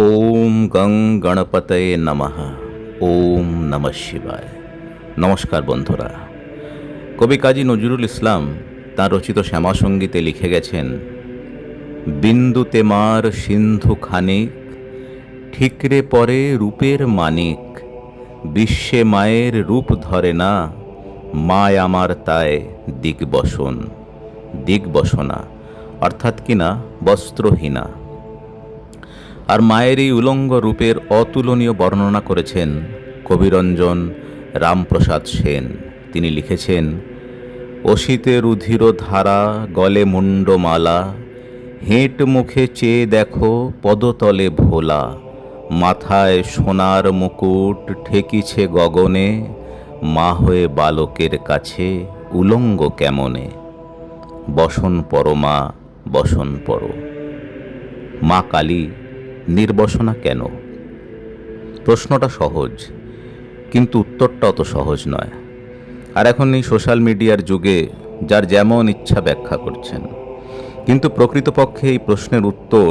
ওম গং গণপতয়ে নমঃ। ওম নম শিবায়। নমস্কার বন্ধুরা। কবি কাজী নজরুল ইসলাম তাঁর রচিত শ্যামাসঙ্গীতে লিখে গেছেন বিন্দু তেমার সিন্ধু খানিক, ঠিকরে পরে রূপের মানিক, বিশ্বে মায়ের রূপ ধরে না, মায় আমার তাই দিগবসন, দিগবসনা, অর্থাৎ কিনা বস্ত্রহীনা। আর মায়ের এই উলঙ্গ রূপের অতুলনীয় বর্ণনা করেছেন কবিরঞ্জন রামপ্রসাদ সেন। তিনি লিখেছেন, অসিতে রুধির ধারা, গলে মুন্ডমালা হেঁট মুখে চেয়ে দেখো পদতলে ভোলা, মাথায় সোনার মুকুট ঠেকিছে গগনে, মা হয়ে বালকের কাছে উলঙ্গ কেমনে? বসন পরমা বসন পর। মা কালী নির্বসনা কেন? প্রশ্নটা সহজ, কিন্তু উত্তরটা অত সহজ নয়। আর এখন এই সোশ্যাল মিডিয়ার যুগে যার যেমন ইচ্ছা ব্যাখ্যা করছেন, কিন্তু প্রকৃতপক্ষে এই প্রশ্নের উত্তর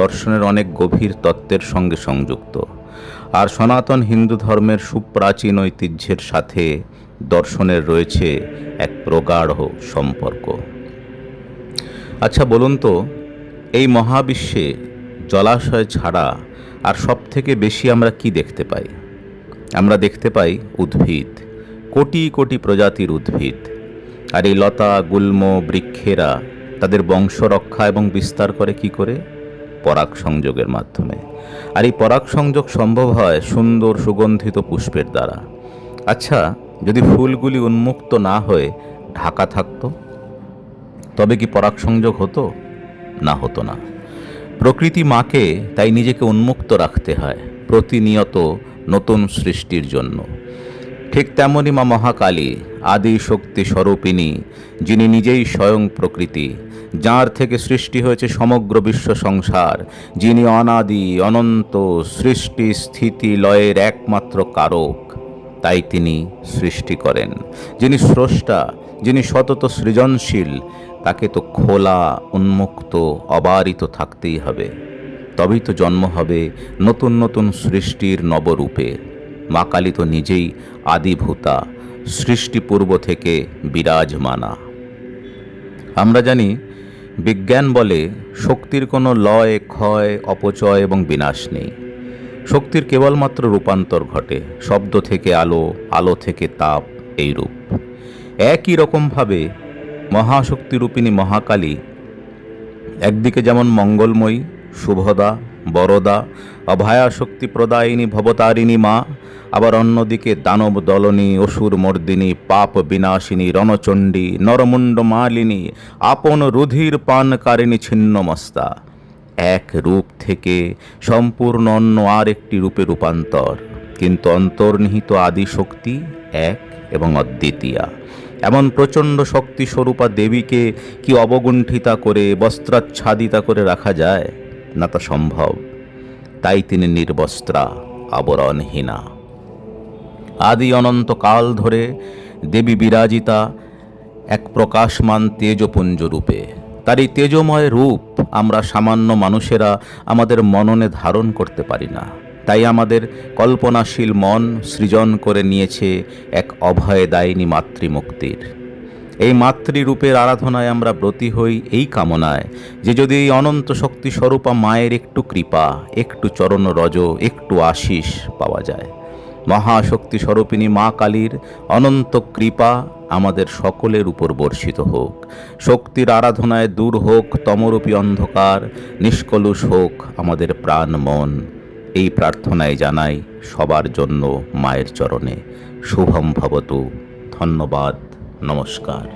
দর্শনের অনেক গভীর তত্ত্বের সঙ্গে সংযুক্ত। আর সনাতন হিন্দু ধর্মের সুপ্রাচীন ঐতিহ্যের সাথে দর্শনের রয়েছে এক প্রগাঢ় সম্পর্ক। আচ্ছা বলুন তো, এই মহাবিশ্বে জলাশয় ছাড়া আর সব থেকে বেশি আমরা কি দেখতে পাই? আমরা দেখতে পাই উদ্ভিদ, কোটি কোটি প্রজাতির উদ্ভিদ। আর এই লতা, গুল্ম, বৃক্ষেরা তাদের বংশ রক্ষা এবং বিস্তার করে কি করে? পরাগ সংযোগের মাধ্যমে। আর এই পরাগ সংযোগ সম্ভব হয় সুন্দর সুগন্ধিত পুষ্পের দ্বারা। আচ্ছা যদি ফুলগুলি উন্মুক্ত না হয়ে ঢাকা থাকতো, তবে কি পরাগ সংযোগ হতো? না হতো না। প্রকৃতি মাকে তাই নিজেকে উন্মুক্ত রাখতে হয়, প্রতিনিয়ত নতুন সৃষ্টির জন্য। ঠিক তেমনই মা মহাকালী, আদি শক্তি স্বরূপিণী, যিনি নিজেই স্বয়ং প্রকৃতি, যার থেকে সৃষ্টি হয়েছে সমগ্র বিশ্ব সংসার, যিনি অনাদি, অনন্ত, সৃষ্টি, স্থিতি, লয়ের একমাত্র কারক, তাই তিনি সৃষ্টি করেন। যিনি স্রষ্টা, যিনি সতত সৃজনশীল তাকে তো খোলা, উন্মুক্ত, অবারিত থাকতেই হবে। তবেই তো জন্ম হবে নতুন নতুন সৃষ্টির নবরূপে। মা কালী তো নিজেই আদিভূতা, সৃষ্টিপূর্ব থেকে বিরাজমানা। আমরা জানি বিজ্ঞান বলে শক্তির কোনো লয়, ক্ষয়, অপচয় এবং বিনাশ নেই। শক্তির কেবলমাত্র রূপান্তর ঘটে, শব্দ থেকে আলো আলো থেকে তাপ এই রূপ একই রকমভাবে মহাশক্তিরূপিণী মহাকালী। একদিকে যেমন মঙ্গলময়ী, শুভদা, বরদা অভয়া শক্তি প্রদায়িনী ভবতারিণী মা, আবার অন্যদিকে দানব দলনী অসুর মর্দিনী পাপ বিনাশিনী রণচণ্ডী নরমুণ্ড মালিনী আপন রুধির পানকারিণী ছিন্নমস্তা। এক রূপ থেকে সম্পূর্ণ অন্য আর একটি রূপে রূপান্তর, কিন্তু অন্তর্নিহিত আদি শক্তি এক এবং অদ্বিতীয়া। এমন প্রচণ্ড শক্তি স্বরূপা দেবীকে কি অবগুণ্ঠিতা করে, বস্ত্রাচ্ছাদিতা করে রাখা যায়? না তা সম্ভব। তাই তিনি নির্বস্ত্রা, আবরণহীনা। আদি অনন্ত কাল ধরে দেবী বিরাজিতা এক প্রকাশমান তেজপুঞ্জ রূপে। তার এই তেজময় রূপ আমরা সামান্য মানুষেরা আমাদের মননে ধারণ করতে পারি না। তাই আমাদের কল্পনাশীল মন সৃজন করে নিয়েছে এক অভয়দায়িনী মাতৃমুক্তির। এই মাতৃরূপের আরাধনায় আমরা ব্রতী হই এই কামনায় যে যদি এই অনন্ত শক্তি স্বরূপা মায়ের একটু কৃপা, একটু চরণ রজ, একটু আশিস পাওয়া যায়। মহাশক্তি স্বরূপিণী মা কালীর অনন্ত কৃপা আমাদের সকলের উপর বর্ষিত হোক। শক্তির আরাধনায় দূর হোক, তমরূপী অন্ধকার, নিষ্কলুষ হোক আমাদের প্রাণ মন। এই প্রার্থনায় জানাই সবার জন্য মায়ের চরণে। শুভম ভবতু। ধন্যবাদ। নমস্কার।